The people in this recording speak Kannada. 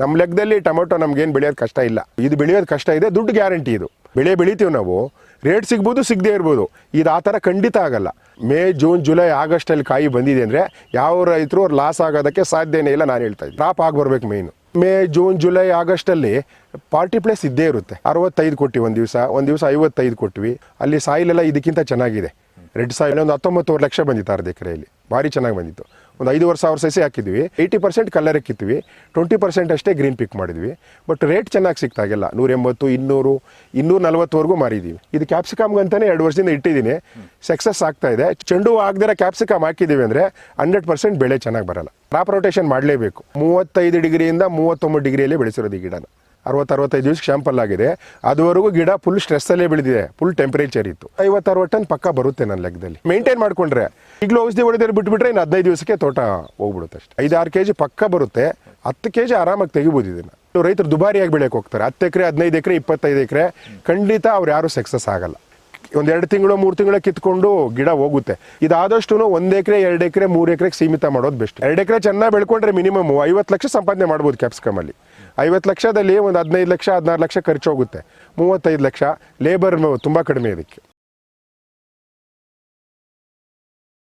ನಮ್ಮ ಲೆಕ್ಕದಲ್ಲಿ ಟೊಮೊಟೊ ನಮ್ಗೇನು ಬೆಳೆಯೋದು ಕಷ್ಟ ಇಲ್ಲ. ಇದು ಬೆಳೆಯೋದು ಕಷ್ಟ ಇದೆ, ದುಡ್ಡು ಗ್ಯಾರಂಟಿ ಇದು. ಬೆಳೆ ಬೆಳಿತೀವಿ ನಾವು, ರೇಟ್ ಸಿಗ್ಬೋದು, ಸಿಗದೇ ಇರ್ಬೋದು. ಇದು ಆ ಥರ ಖಂಡಿತ ಆಗಲ್ಲ. ಮೇ, ಜೂನ್, ಜುಲೈ, ಆಗಸ್ಟಲ್ಲಿ ಕಾಯಿ ಬಂದಿದೆ ಅಂದರೆ ಯಾವ ರೈತರು ಅವ್ರು ಲಾಸ್ ಆಗೋದಕ್ಕೆ ಸಾಧ್ಯನೇ ಇಲ್ಲ ನಾನು ಹೇಳ್ತಾ ಇದ್ದೀನಿ. ಡ್ರಾಪ್ ಆಗಿ ಬರ್ಬೇಕು ಮೇಯ್ನು ಮೇ, ಜೂನ್, ಜುಲೈ, ಆಗಸ್ಟಲ್ಲಿ ಪಾರ್ಟಿ ಪ್ಲೇಸ್ ಇದ್ದೇ ಇರುತ್ತೆ. ಅರವತ್ತೈದು ಕೊಟ್ಟಿವಿ ಒಂದು ದಿವಸ ಒಂದು ದಿವಸ ಐವತ್ತೈದು ಕೊಟ್ವಿ. ಅಲ್ಲಿ ಸಾಯಿಲೆಲ್ಲ ಇದಕ್ಕಿಂತ ಚೆನ್ನಾಗಿದೆ. ರೆಡ್ ಸಾಯಿಲ್, ಒಂದು ಹತ್ತೊಂಬತ್ತುವರೆ ಲಕ್ಷ ಬಂದಿತ್ತು ಅರ್ಧ ಎಕರೆಯಲ್ಲಿ. ಭಾರಿ ಚೆನ್ನಾಗಿ ಬಂದಿತ್ತು. ಒಂದು ಐದುವರೆ ಸಾವಿರ ಸಸಿ ಹಾಕಿದ್ವಿ. ಏಯ್ಟಿ ಪರ್ಸೆಂಟ್ ಕಲ್ಲರ್ ಹಾಕಿದ್ವಿ ಟ್ವೆಂಟಿ ಪರ್ಸೆಂಟ್ ಅಷ್ಟೇ ಗ್ರೀನ್ ಪಿಕ್ ಮಾಡಿದ್ವಿ. ಬಟ್ ರೇಟ್ ಚೆನ್ನಾಗಿ ಸಿಗ್ತಾಗಿಲ್ಲ ನೂರ ಎಂಬತ್ತು ಇನ್ನೂರು ಇನ್ನೂರ ನಲ್ವತ್ತವರೆಗೂ ಮಾರಿದ್ದೀವಿ ಇದು ಕ್ಯಾಪ್ಸಿಕಮ್ಗೆ ಅಂತಲೇ ಎರಡು ವರ್ಷದಿಂದ ಇಟ್ಟಿದ್ದೀನಿ. ಸಕ್ಸಸ್ ಆಗ್ತಾ ಇದೆ. ಚೆಂಡು ಆಗದಿರೋ ಕ್ಯಾಪ್ಸಿಕಮ್ ಹಾಕಿದ್ದೀವಿ ಅಂದರೆ ಹಂಡ್ರೆಡ್ ಪರ್ಸೆಂಟ್ ಬೆಳೆ ಚೆನ್ನಾಗಿ ಬರಲ್ಲ. ಕ್ರಾಪ್ ರೊಟೇಷನ್ ಮಾಡಲೇಬೇಕು. ಮೂವತ್ತೈದು ಡಿಗ್ರಿಯಿಂದ ಮೂವತ್ತೊಂಬತ್ತು ಡಿಗ್ರಿಯಲ್ಲಿ ಬೆಳೆಸಿರೋದು ಈ ಗಿಡನ. ಅರವತ್ತು ಅರವತ್ತೈದು ದಿವಸ ಶಾಂಪಲ್ ಆಗಿದೆ. ಅದುವರೆಗೂ ಗಿಡ ಫುಲ್ ಸ್ಟ್ರೆಸ್ಸಲ್ಲೇ ಬೆಳೆದಿದೆ. ಫುಲ್ ಟೆಂಪರೇಚರ್ ಇತ್ತು. ಐವತ್ತು ಅರವತ್ತು ಟನ್ ಪಕ್ಕ ಬರುತ್ತೆ ನನ್ನ ಲೆಕ್ಕದಲ್ಲಿ. ಮೇಂಟೈನ್ ಮಾಡ್ಕೊಂಡ್ರೆ ಈಗಲೂ ಔಷಧಿ ಹೊಡೆದ್ರೆ ಬಿಟ್ಬಿಟ್ರೆ ಇನ್ನು ಹದಿನೈದು ದಿವಸಕ್ಕೆ ತೋಟ ಹೋಗ್ಬಿಡುತ್ತೆ ಅಷ್ಟೇ. ಐದಾರು ಕೆ ಜಿ ಪಕ್ಕ ಬರುತ್ತೆ. ಹತ್ತು ಕೆ ಜಿ ಆರಾಮಾಗಿ ತೆಗಿಬೋದು ಇದನ್ನು. ರೈತರು ದುಬಾರಿಯಾಗಿ ಬೆಳೆಯಕ್ಕೆ ಹೋಗ್ತಾರೆ. ಹತ್ತು ಎಕರೆ, ಹದಿನೈದು ಎಕರೆ, ಇಪ್ಪತ್ತೈದು ಎಕರೆ. ಖಂಡಿತ ಅವ್ರು ಯಾರೂ ಸಕ್ಸಸ್ ಆಗಲ್ಲ. ಒಂದು ಎರಡು ತಿಂಗಳು, ಮೂರು ತಿಂಗಳ ಕಿತ್ಕೊಂಡು ಗಿಡ ಹೋಗುತ್ತೆ. ಇದಾದಷ್ಟು ಒಂದು ಎಕರೆ, ಎರಡು ಎಕರೆ, ಮೂರು ಎಕರೆಗೆ ಸೀಮಿತ ಮಾಡೋದು ಬೆಸ್ಟ್. ಎರಡು ಎಕರೆ ಚೆನ್ನಾಗಿ ಬೆಳ್ಕೊಂಡ್ರೆ ಮಿನಿಮಮ್ ಐವತ್ತು ಲಕ್ಷ ಸಂಪಾದನೆ ಮಾಡ್ಬೋದು ಕ್ಯಾಪ್ಸಿಕಮ್ ಅಲ್ಲಿ. ಐವತ್ತು ಲಕ್ಷದಲ್ಲಿ ಒಂದು ಹದಿನೈದು ಲಕ್ಷ, ಹದಿನಾರು ಲಕ್ಷ ಖರ್ಚು ಹೋಗುತ್ತೆ. ಮೂವತ್ತೈದು ಲಕ್ಷ ಲೇಬರ್ ತುಂಬ ಕಡಿಮೆ ಇದಕ್ಕೆ.